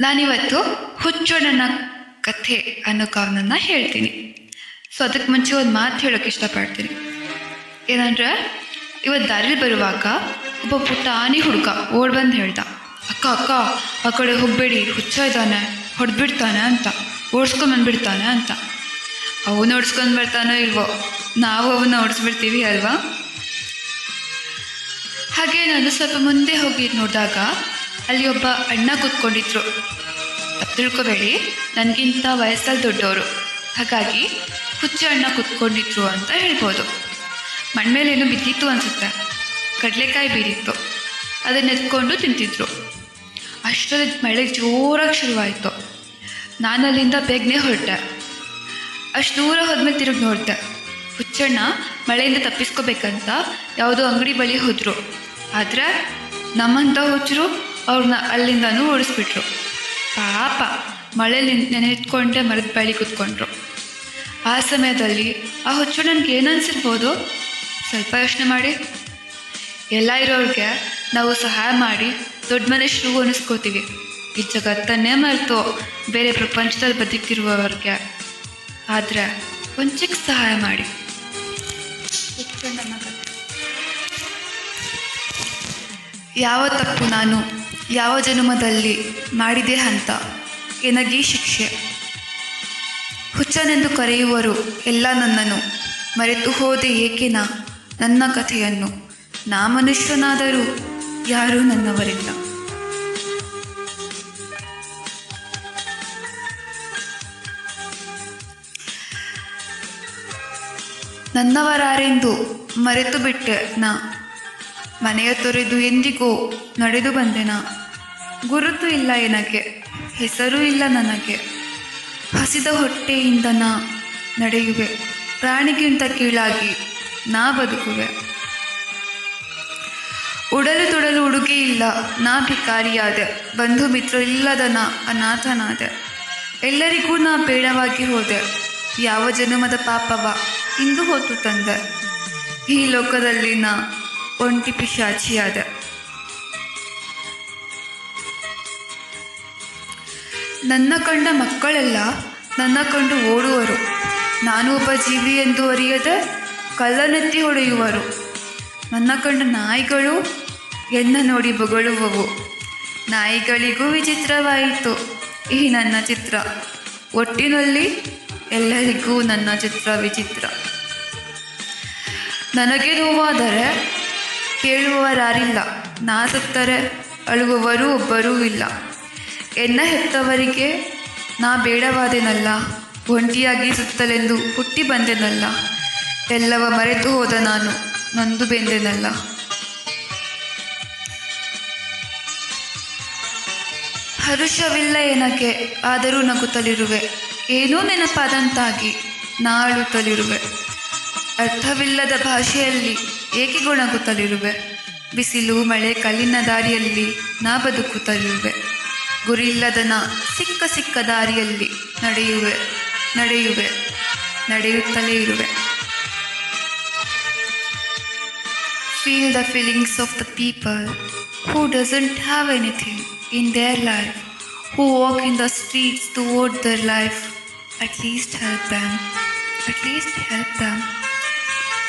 ನಾನಿವತ್ತು ಹುಚ್ಚೊಡನ ಕಥೆ ಅನ್ನೋ ಕಾವ್ಯನ ಹೇಳ್ತೀನಿ. ಸೊ ಅದಕ್ಕೆ ಮುಂಚೆ ಒಂದು ಮಾತು ಹೇಳೋಕೆ ಇಷ್ಟಪಡ್ತೀನಿ. ಏನಂದ್ರೆ ಇವತ್ತು ದಾರಿಲಿ ಬರುವಾಗ ಒಬ್ಬ ಪುಟಾಣಿ ಹುಡುಗ ಓಡ್ ಬಂದು ಹೇಳ್ದ, ಅಕ್ಕ ಅಕ್ಕ, ಆ ಕಡೆ ಹೋಗಬೇಡಿ, ಹುಚ್ಚ ಇದ್ದಾನೆ, ಹೊಡೆದ್ಬಿಡ್ತಾನೆ ಅಂತ ಓಡಿಸ್ಕೊಂಡ್ಬಂದ್ಬಿಡ್ತಾನೆ ಅಂತ. ಅವನು ಓಡಿಸ್ಕೊಂಡು ಬರ್ತಾನೋ ಇಲ್ವೋ, ನಾವು ಅವನ್ನ ಓಡಿಸ್ಬಿಡ್ತೀವಿ ಅಲ್ವಾ? ಹಾಗೆ ನಾನು ಸ್ವಲ್ಪ ಮುಂದೆ ಹೋಗಿ ನೋಡಿದಾಗ ಅಲ್ಲಿ ಒಬ್ಬ ಅಣ್ಣ ಕೂತ್ಕೊಂಡಿದ್ರು. ತಿಳ್ಕೊಬೇಡಿ, ನನಗಿಂತ ವಯಸ್ಸಲ್ಲಿ ದೊಡ್ಡವರು. ಹಾಗಾಗಿ ಹುಚ್ಚ ಅಣ್ಣ ಕೂತ್ಕೊಂಡಿದ್ರು ಅಂತ ಹೇಳ್ಬೋದು. ಮಣ್ಮೇಲೇನು ಬಿದ್ದಿತ್ತು ಅನಿಸುತ್ತೆ. ಕಡಲೆಕಾಯಿ ಬೀರಿತ್ತು. ಅದನ್ನ ಎತ್ಕೊಂಡು ತಿಂತಿದ್ರು. ಅಷ್ಟರಲ್ಲಿ ಮಳೆ ಜೋರಾಗಿ ಶುರುವಾಯಿತು. ನಾನು ಅಲ್ಲಿಂದ ಬೇಗನೆ ಹೊರಟೆ. ಅಷ್ಟು ದೂರ ಹೋದ್ಮೇಲೆ ತಿರುಗಿ ನೋಡಿದೆ. ಹುಚ್ಚಣ್ಣ ಮಳೆಯಿಂದ ತಪ್ಪಿಸ್ಕೋಬೇಕಂತ ಯಾವುದೋ ಅಂಗಡಿ ಬಳಿ ಹೋದರು. ಆದರೆ ನಮ್ಮಂಥ ಹುಚ್ಚರು ಅವ್ರನ್ನ ಅಲ್ಲಿಂದನೂ ಓಡಿಸ್ಬಿಟ್ರು. ಪಾಪ ಮಳೆಯಲ್ಲಿ ನೆನೆತ್ಕೊಂಡೆ ಮರದ ಬಳಿ ಕೂತ್ಕೊಂಡ್ರು. ಆ ಸಮಯದಲ್ಲಿ ಆ ಹುಚ್ಚು ನನಗೆ ಏನನ್ಸಿರ್ಬೋದು? ಸ್ವಲ್ಪ ಯೋಚನೆ ಮಾಡಿ. ಎಲ್ಲ ಇರೋರಿಗೆ ನಾವು ಸಹಾಯ ಮಾಡಿ ದೊಡ್ಡ ಮನುಷ್ಯರು ಅನಿಸ್ಕೋತೀವಿ. ಈ ಜಗತ್ತನ್ನೇ ಮರೆತು ಬೇರೆ ಪ್ರಪಂಚದಲ್ಲಿ ಬದುಕಿರುವವ್ರಿಗೆ ಆದರೆ ಒಂದು ಚಿಕ್ಕ ಸಹಾಯ ಮಾಡಿ. ಯಾವ ತಪ್ಪು ನಾನು ಯಾವ ಜನ್ಮದಲ್ಲಿ ಮಾಡಿದೆ ಅಂತ ಎನಗೀ ಶಿಕ್ಷೆ. ಹುಚ್ಚನೆಂದು ಕರೆಯುವರು ಎಲ್ಲ ನನ್ನನ್ನು, ಮರೆತು ಹೋದೆ ಏಕೆನ ನನ್ನ ಕಥೆಯನ್ನು ನಾ ಮನುಷ್ಯನಾದರೂ ಯಾರೂ ನನ್ನವರಿಲ್ಲ. ನನ್ನವರಾರೆಂದು ಮರೆತು ಬಿಟ್ಟೆ ನಾ. ಮನೆಯ ತೊರೆದು ಎಂದಿಗೂ ನಡೆದು ಬಂದೆನ? ಗುರುತು ಇಲ್ಲ ಎನಗೆ ಹೆಸರು ಇಲ್ಲ ನನಗೆ. ಹಸಿದ ಹೊಟ್ಟೆಯಿಂದ ನಾ ನಡೆಯುವೆ. ಪ್ರಾಣಿಗಿಂತ ಕೀಳಾಗಿ ನಾ ಬದುಕುವೆ. ಉಡಲು ತೊಡಲು ಉಡುಗೆ ಇಲ್ಲ. ನಾ ಭಿಕಾರಿಯಾದೆ. ಬಂಧು ಮಿತ್ರ ಇಲ್ಲದ ನಾ ಅನಾಥನಾದೆ. ಎಲ್ಲರಿಗೂ ನಾ ಬೇಡವಾಗಿ ಹೋದೆ. ಯಾವ ಜನ್ಮದ ಪಾಪವ ಇಂದು ಹೊತ್ತು ತಂದೆ. ಈ ಲೋಕದಲ್ಲಿ ನಾ ಒಂಟಿ ಪಿಶಾಚಿಯಾದ. ನನ್ನ ಕಂಡ ಮಕ್ಕಳೆಲ್ಲ ನನ್ನ ಕಂಡು ಓಡುವರು. ನಾನು ಒಬ್ಬ ಜೀವಿ ಎಂದು ಅರಿಯದೆ ಕಲ್ಲನೆತ್ತಿ ಹೊಡೆಯುವರು. ನನ್ನ ಕಂಡ ನಾಯಿಗಳು ಎನ್ನ ನೋಡಿ ಬೊಗಳುವವು. ನಾಯಿಗಳಿಗೂ ವಿಚಿತ್ರವಾಯಿತು. ಈ ನನ್ನ ಚಿತ್ರ. ಒಟ್ಟಿನಲ್ಲಿ ಎಲ್ಲರಿಗೂ ನನ್ನ ಚಿತ್ರ ವಿಚಿತ್ರ. ನನಗೆ ನೋವಾದರೆ ಕೇಳುವವರಾರಿಲ್ಲ ನಾ ಅಳುವವರೂ ಒಬ್ಬರೂ ಇಲ್ಲ. ಎನ್ನ ಹೆತ್ತವರಿಗೆ ನಾ ಬೇಡವಾದೆನಲ್ಲ. ಒಂಟಿಯಾಗಿ ಸುತ್ತಲೆಂದು ಹುಟ್ಟಿ ಬಂದೆನಲ್ಲ. ಎಲ್ಲವ ಮರೆತು ಹೋದ ನಾನು, ನೊಂದು ಬೆಂದೆನಲ್ಲ. ಹರುಷವಿಲ್ಲ ಏನಕ್ಕೆ ಆದರೂ ನಗುತ್ತಲಿರುವೆ. ಏನೂ ನೆನಪಾದಂತಾಗಿ ನಾಳುತ್ತಲಿರುವೆ. ಅರ್ಥವಿಲ್ಲದ ಭಾಷೆಯಲ್ಲಿ ಏಕೆ ಗೊಣಗುತ್ತಲಿರುವೆ? ಬಿಸಿಲು, ಮಳೆ, ಕಲ್ಲಿನ ದಾರಿಯಲ್ಲಿ ನಾ ಬದುಕುತ್ತಲಿರುವೆ. ಗುರಿಯಿಲ್ಲದ ನಾ ಸಿಕ್ಕ ಸಿಕ್ಕ ದಾರಿಯಲ್ಲಿ ನಡೆಯುವೆ ನಡೆಯುವೆ, ನಡೆಯುತ್ತಲೇ ಇರುವೆ. Feel the feelings of the people who doesn't have anything in their life who walk in the streets to toward their life at least help them at least help them.